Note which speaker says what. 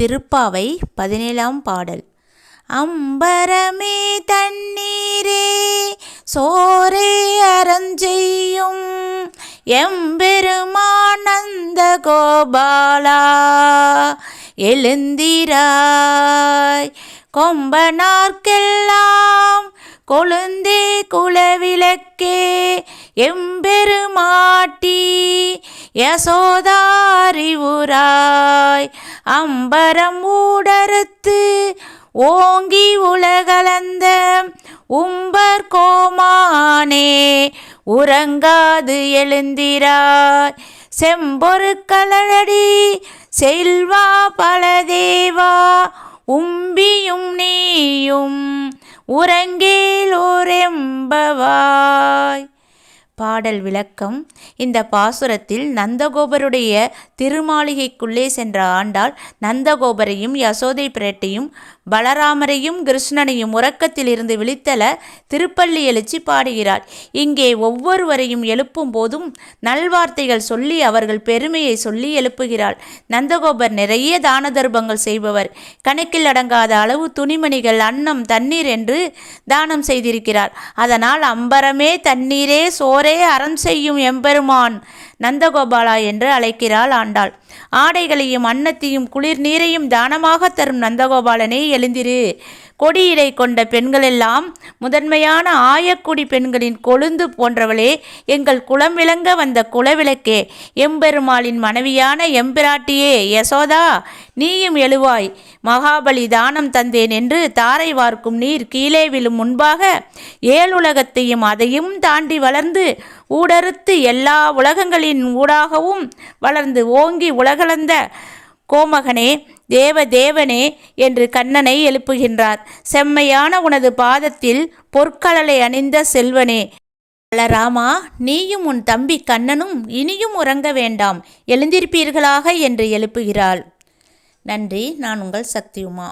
Speaker 1: திருப்பாவை பதினேழாம் பாடல். அம்பரமே தண்ணீரே சோரே அரஞ்செய்யும் எம்பெருமானந்த கோபாலா எழுந்திராய். கொம்பனார்க்கெல்லாம் கொழுந்தே குலவிளக்கே எம்பெருமாட்டி யசோதாரிவுராய் அம்பரம் ஊடறுத்து ஓங்கி உலகலந்த உம்பர் கோமானே உறங்காது எழுந்திராய். செம்பொரு கலழடி செல்வா பலதேவா உம்பியும் நீயும் உறங்கேலோரெம்பவாய் பாடல் விளக்கம். இந்த பாசுரத்தில் நந்தகோபருடைய திருமாளிகைக்குள்ளே சென்ற ஆண்டாள் நந்தகோபரையும் யசோதை பிரட்டையும் பலராமரையும் கிருஷ்ணனையும் உறக்கத்திலிருந்து விழித்தல திருப்பள்ளி எழுச்சி பாடுகிறார் இங்கே ஒவ்வொருவரையும் எழுப்பும் போதும் நல்வார்த்தைகள் சொல்லி அவர்கள் பெருமையை சொல்லி எழுப்புகிறாள். நந்தகோபர் நிறைய தான தர்மங்கள் செய்பவர். கணக்கில் அடங்காத அளவு துணிமணிகள் அன்னம் தண்ணீர் என்று தானம் செய்திருக்கிறார். அதனால் அம்பரமே தண்ணீரே சோர அறம் செய்யும் எம்பெருமான். நந்தகோபாலா என்று அழைக்கிறாள் ஆண்டாள். ஆடைகளையும் அன்னத்தையும் குளிர் நீரையும் தானமாக தரும் நந்தகோபாலனே எழுந்திரு. கொடியிடை கொண்ட பெண்களெல்லாம் முதன்மையான ஆயக்குடி பெண்களின் கொழுந்து போன்றவளே எங்கள் குலம் விளங்க வந்த குலவிளக்கே எம்பெருமாளின் மனைவியான எம்பிராட்டியே யசோதா நீயும் எழுவாய். மகாபலி தானம் தந்தேன் என்று தாரை வார்க்கும் நீர் கீழே விழும் முன்பாக ஏழுலகத்தையும் அதையும் தாண்டி வளர்ந்து ஊடறுத்து எல்லா உலகங்களின் ஊடாகவும் வளர்ந்து ஓங்கி உலகளந்த கோமகனே தேவ தேவனே என்று கண்ணனை எழுப்புகின்றார். செம்மையான உனது பாதத்தில் பொற்கலலை அணிந்த செல்வனே. பலராமா நீயும் உன் தம்பி கண்ணனும் இனியும் உறங்க வேண்டாம். எழுந்திருப்பீர்களாக என்று எழுப்புகிறாள். நன்றி நான் உங்கள் சக்தியுமா?